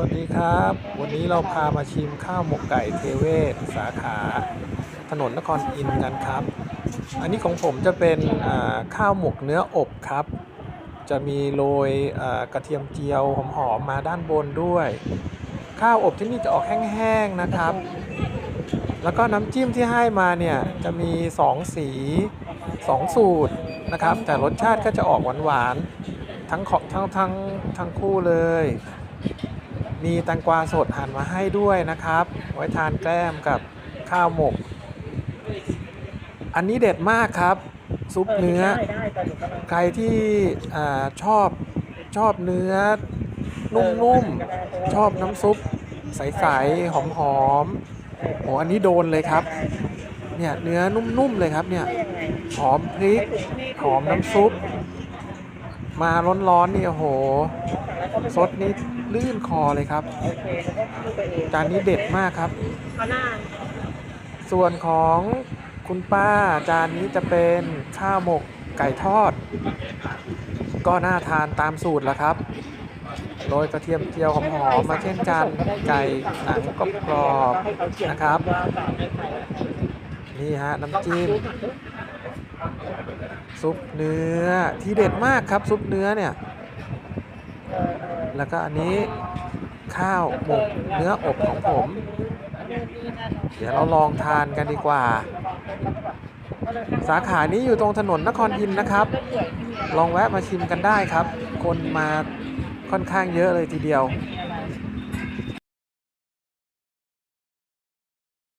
วัสดีครับ วันนี้เราพามาชิมข้าวหมกไก่เทเวศ สาขาถนนนครอินกันครับ อันนี้ของผมจะเป็นข้าวหมกเนื้ออบครับ จะมีโรยกระเทียมเจียวหอมๆมาด้านบนด้วย ข้าวอบที่นี่จะออกแห้งๆนะครับ แล้วก็น้ำจิ้มที่ให้มาเนี่ยจะมี 2 สี 2 สูตรนะครับ แต่รสชาติก็จะออกหวานๆทั้งของทั้งทั้งทั้งคู่เลย มีแตงกวาสดหั่นมาให้ด้วยนะครับ ไว้ทานแกล้มกับข้าวหมก อันนี้เด็ดมากครับ ซุปเนื้อ ใครที่อาชอบชอบเนื้อ นุ่มๆ ชอบน้ำซุป ใสๆ หอมๆโอ้อันนี้โดนเลยครับ เนี่ยเนื้อนุ่มๆ เลยครับเนี่ย หอมพริก หอมน้ำซุป มาร้อนๆนี่โอ้โห ซดนี่ลื่นคอเลยครับ จานนี้เด็ดมากครับเอาหน้าส่วนของคุณป้าจานนี้จะเป็นข้าวหมกไก่ทอด ก็น่าทานตามสูตรแล้วครับโรยกระเทียมเจียวหอมๆมาเช่นกันไก่หนังกรอบๆนะครับ นี่ฮะน้ำจิ้มซุปเนื้อที่เด็ดมากครับซุปเนื้อเนี่ย แล้วก็อันนี้ข้าวหมกเนื้ออบของผม เดี๋ยวเราลองทานกันดีกว่า สาขานี้อยู่ตรงถนนนครอินนะครับ ลองแวะมาชิมกันได้ครับ คนมาค่อนข้างเยอะเลยทีเดียว